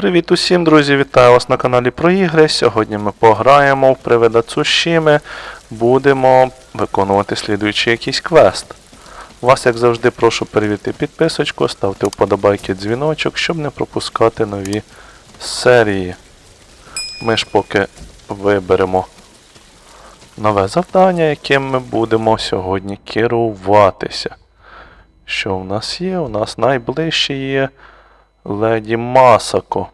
Привіт усім, друзі! Вітаю вас на каналі про ігри. Сьогодні ми пограємо в Привида Цушіми. Будемо виконувати слідуючий якийсь квест. Вас, як завжди, прошу перевірити підписочку, ставте вподобайки дзвіночок, щоб не пропускати нові серії. Ми ж поки виберемо нове завдання, яким ми будемо сьогодні керуватися. Що в нас є? У нас найближче є Леді Масако.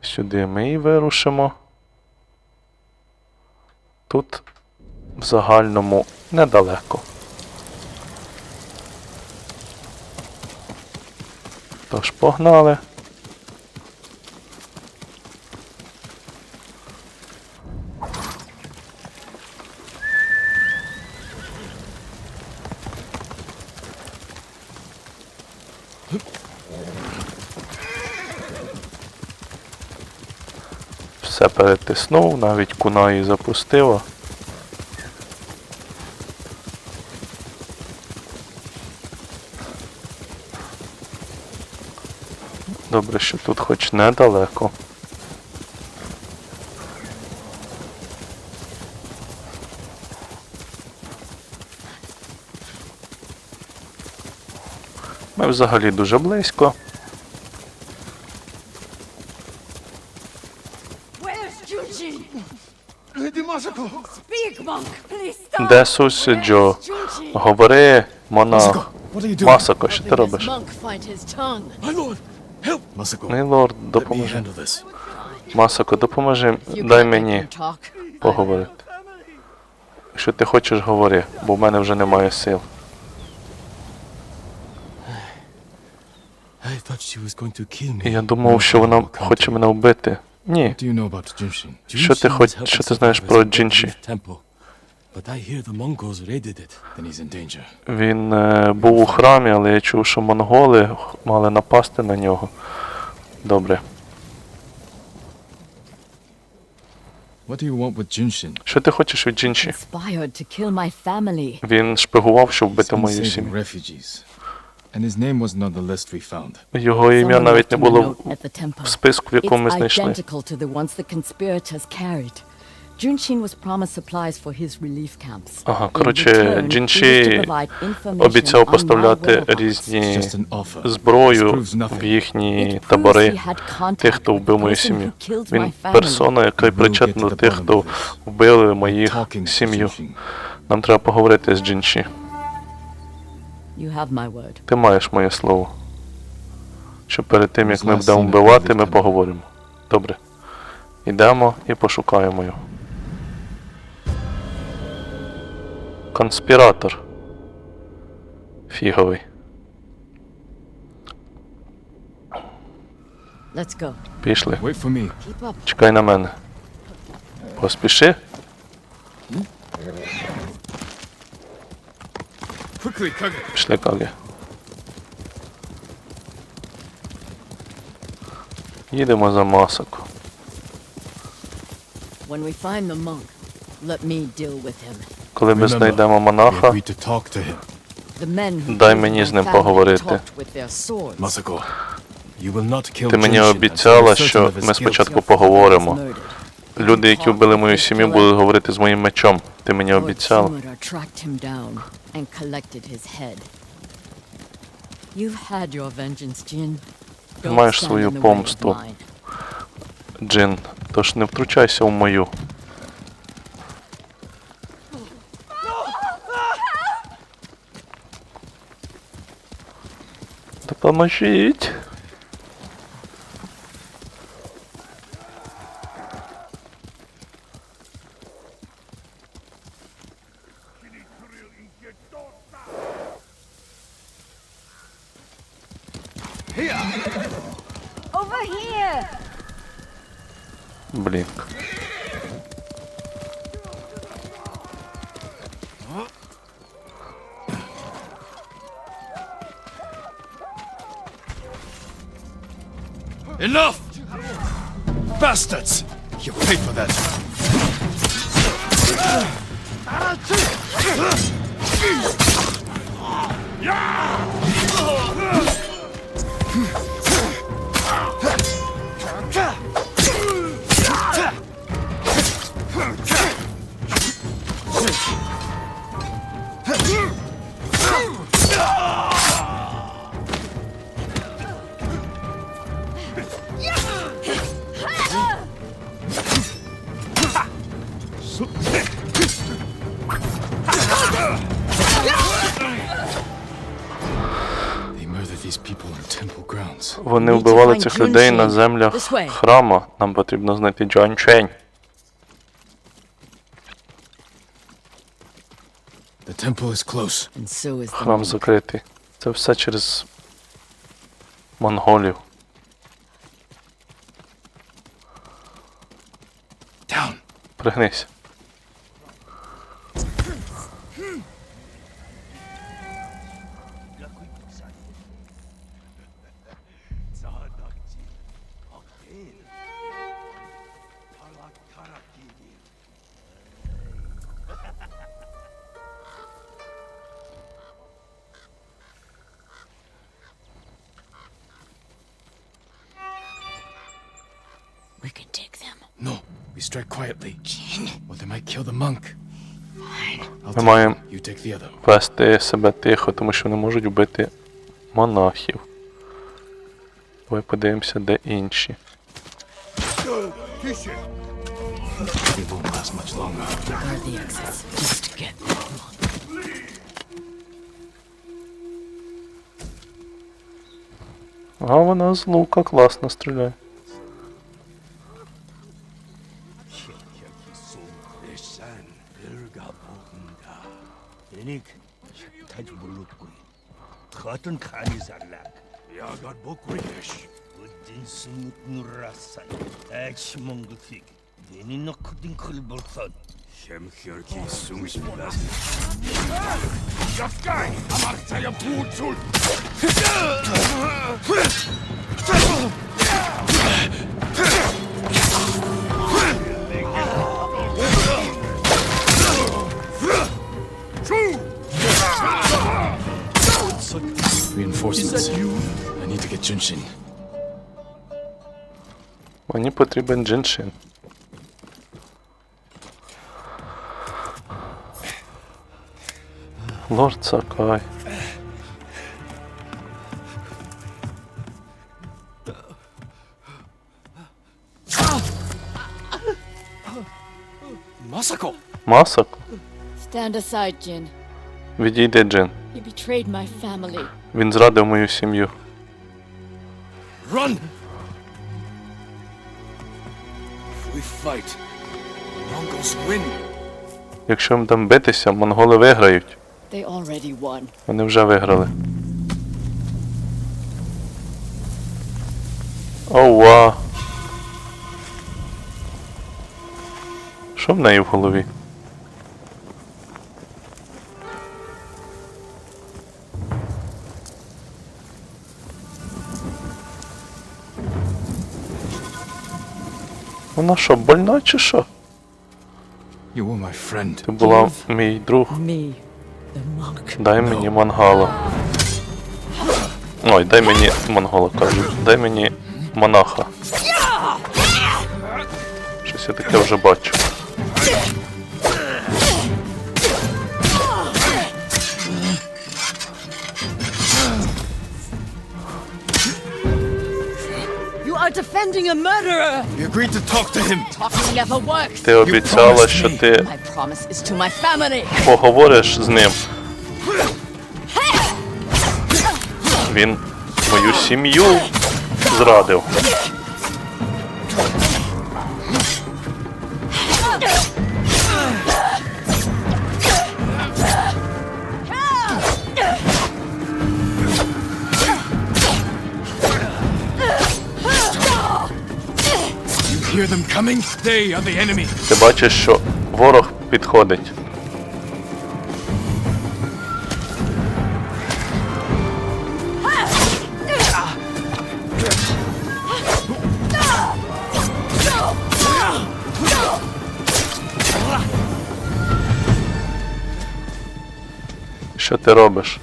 Сюди ми і вирушимо. Тут в загальному недалеко. Тож погнали. Все перетиснув, навіть кунаї запустила. Добре, що тут хоч недалеко. Ми взагалі дуже близько. Де Сусіджо? Where's Junji? Говори, doing? Масако, що ти робиш? Мій лорд, допоможи. Масако, допоможи, дай мені поговорити. Якщо ти хочеш, говори, бо в мене вже немає сил. Я думав, що вона хоче мене вбити. Ні. Що ти хоч- що ти знаєш про Джінші? Leaf Temple. But I hear the Mongols raided it. Then he's in danger. Він е, був у храмі, але я чув, що монголи мали напасти на нього. Добре. What do you want with Junshin? Що ти хочеш від Джінші? Conspired to kill my family. Він шпигував, щоб вбити мою saving сім'ю. refugees. And his name wasn't on the list we found. Його ім'я навіть не було в списку, в якому ми It's знайшли. identical to the ones the conspirators carried. Junshin was promised supplies for his relief camps. Ага, коротше, Джінші обіцяв поставляти різні зброю в їхні табори тих, хто вбив мою сім'ю. Він персона, яка й причетна до тих, хто вбили моїх сім'ю. Нам треба поговорити з Джінші. You have my word. Ти маєш моє слово. Що перед тим, як ми будемо вбивати, ми поговоримо. Добре. Йдемо і пошукаємо його. Конспіратор. Фіговий. Let's go. Пішли. Wait for me. Keep up. Чекай на мене. Поспіши. Quickly, Kage. Пішли, Кагі. Їдемо за масок. When we find the monk, let me deal with him. Коли ми знайдемо монаха, Дай мені з ним поговорити. ти мені обіцяла, що ми спочатку поговоримо. Люди, які вбили мою сім'ю, будуть говорити з моїм мечом. Ти мені обіцяла. Маєш свою помсту. Джин, тож не втручайся в мою. Допоможіть. Over here! Блін. Enough! Bastards! You paid for that. Вони вбивали цих людей на землях храма. Нам потрібно знайти Джон Чень. Храм закритий. Це все через монголів. Пригнись. No, we strike quietly. Or they might kill the monk. I'll Ми take маємо one, You take the other. вести себе тихо, тому що вони можуть вбити монахів. Давай подивимося, де інші. It won't last much longer. Guard the exits. Just get them. А вона з лука класно стріляє. 야가 먹고리시. 어딘 스뭇 누라산. 애치 몽그틱. 내 Junshin. Мені потрібен джиншин. Лорд Сакай. Masako! Масок? Stand aside, Jin. Відійди, Джин. You betrayed my family. Він зрадив мою сім'ю. Run! If we fight, Mongols win. Якщо їм там битися, монголи виграють. They already won. Вони вже виграли. Ова. Що в неї в голові? Вона що, больна чи що? Ти була мій друг. Дай мені мангала. Ой, дай мені монгола кажу. Дай мені монаха. Щось я таке вже бачу. Are defending a murderer! You agreed to talk to him. Talking never works. Ти обіцяла, що ти My promise is to my family. поговориш з ним. Він мою сім'ю зрадив. Hear them coming? They are the enemy. Ти бачиш, що ворог підходить. Що ти робиш?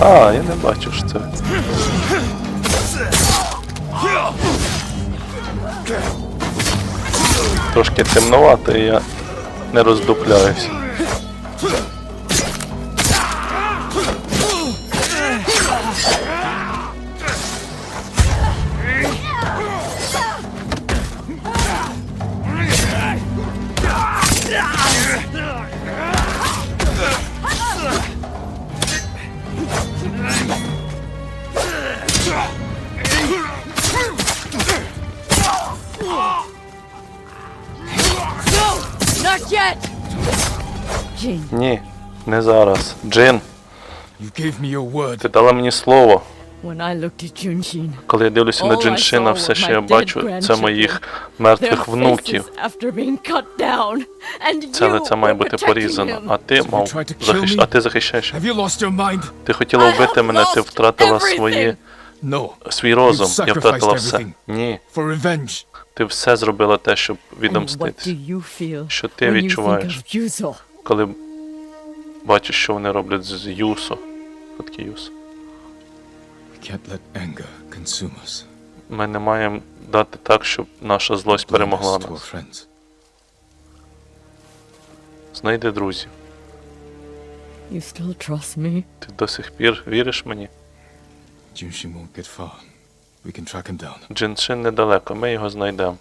А, я не бачу, що це. Трошки темновато, і я не роздупляюся. Jin, Ні, не зараз. Джин, You gave me your word. ти дала мені слово. when I looked at Junshin, Коли я дивлюся на Джиншина, saw все, що my я dead бачу, це моїх мертвих внуків. after being cut down, and Це you лице має бути порізано, а ти мав захищ... а ти захищаєш. Have you lost your mind? Ти хотіла I вбити have мене, ти lost втратила No. свій розум. Я втратила sacrificed все. everything. Ні, For revenge. ти все зробила те, щоб And what відомститися. do you feel Що ти when you think відчуваєш? Коли бачиш, що вони роблять з anger consume us. Ми не маємо дати так, щоб наша злость перемогла нас. Знайди друзів. You still trust me? Ти до сих пір віриш мені? Джиншин недалеко, ми його знайдемо.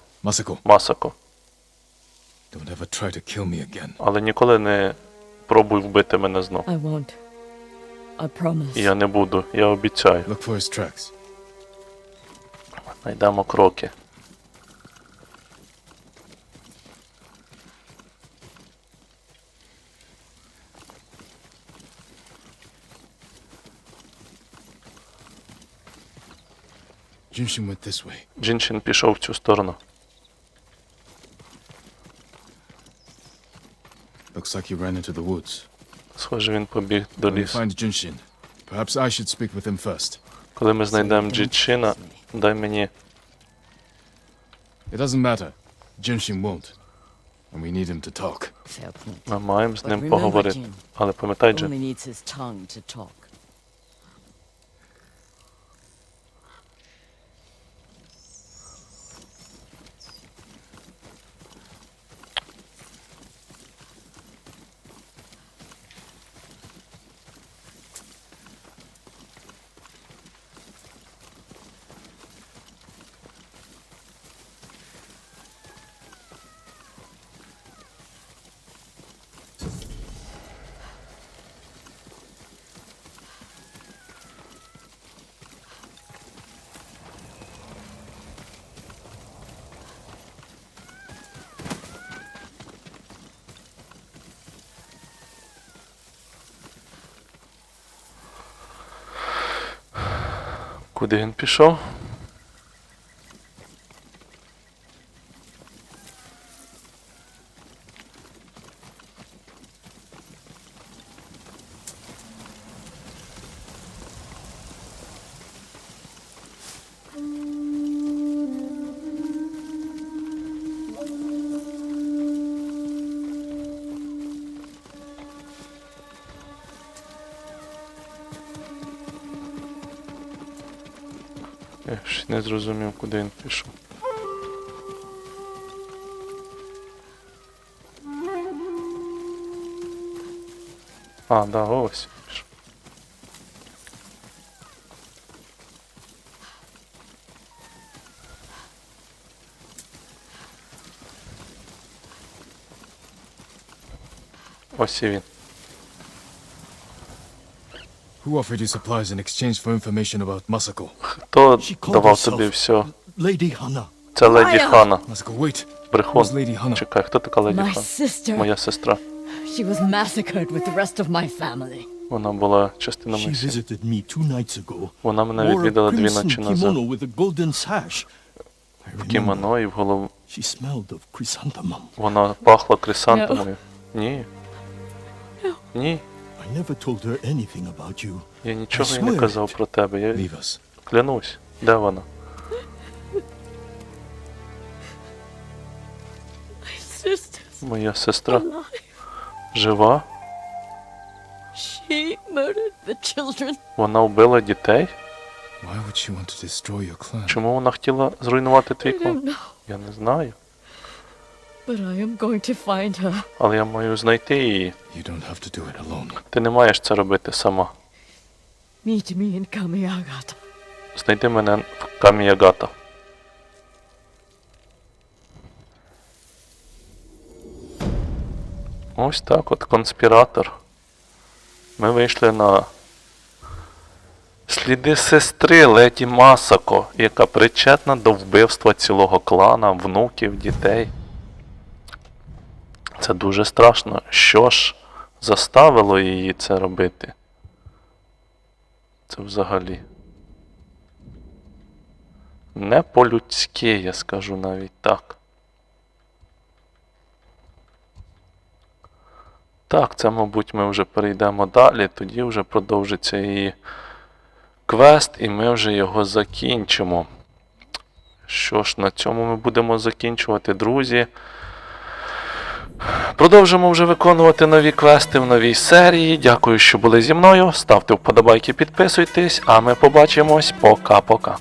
Масако. Don't ever try to kill me again. Але ніколи не пробуй вбити мене знов. I won't. I promise. Я не буду, я обіцяю. Look for his tracks. Знайдемо кроки. Junshin went this way. Джиншин пішов в цю сторону. Looks like he ran into the woods. Схоже, він побіг до When we лісу. find Junshin, perhaps I should speak with him first. Коли ми знайдемо Джиншина, дай мені. It doesn't matter. Junshin won't. And we need him to talk. Fair point. Ми маємо з But ним remember, поговорити. Jin, Але пам'ятай, only Джин, needs his tongue to talk. Куди він пішов? Зрозумів, куди він пішов. А, да, ось. пішов. Ось і він. Who offered you supplies in exchange for information about Masako? Хто She called давав herself тобі все? Lady Hana. Це леді! Хана. Let's go. Wait. Брехун. Who's Lady Hana? Чекай, хто така леді My Хана? sister. Моя сестра. She was massacred with the rest of my family. Вона була частиною She місії. visited me two nights ago. Вона мене Wore a відвідала дві crimson ночі назад. kimono with a golden sash. I В remember. кімоно і в голову. She smelled of chrysanthemum. Вона пахла крисантомою. Ні. Ні. I never told her anything about you. Я нічого їй не казав про тебе. Я клянусь. Де вона? Моя сестра жива? Вона вбила дітей? Чому вона хотіла зруйнувати твій клан? Я не знаю. But I am going to find her. Але я маю знайти її. You don't have to do it alone. Ти не маєш це робити сама. Meet me in Kamiagata. Знайди мене в Каміягата. Ось так от конспіратор. Ми вийшли на сліди сестри Леді Масако, яка причетна до вбивства цілого клана, внуків, дітей. Це дуже страшно. Що ж заставило її це робити? Це взагалі. Не по-людськи, я скажу навіть так. Так, це, мабуть, ми вже перейдемо далі, тоді вже продовжиться її квест, і ми вже його закінчимо. Що ж, на цьому ми будемо закінчувати, друзі. Продовжимо вже виконувати нові квести в новій серії. Дякую, що були зі мною. Ставте вподобайки, підписуйтесь, а ми побачимось. Пока-пока.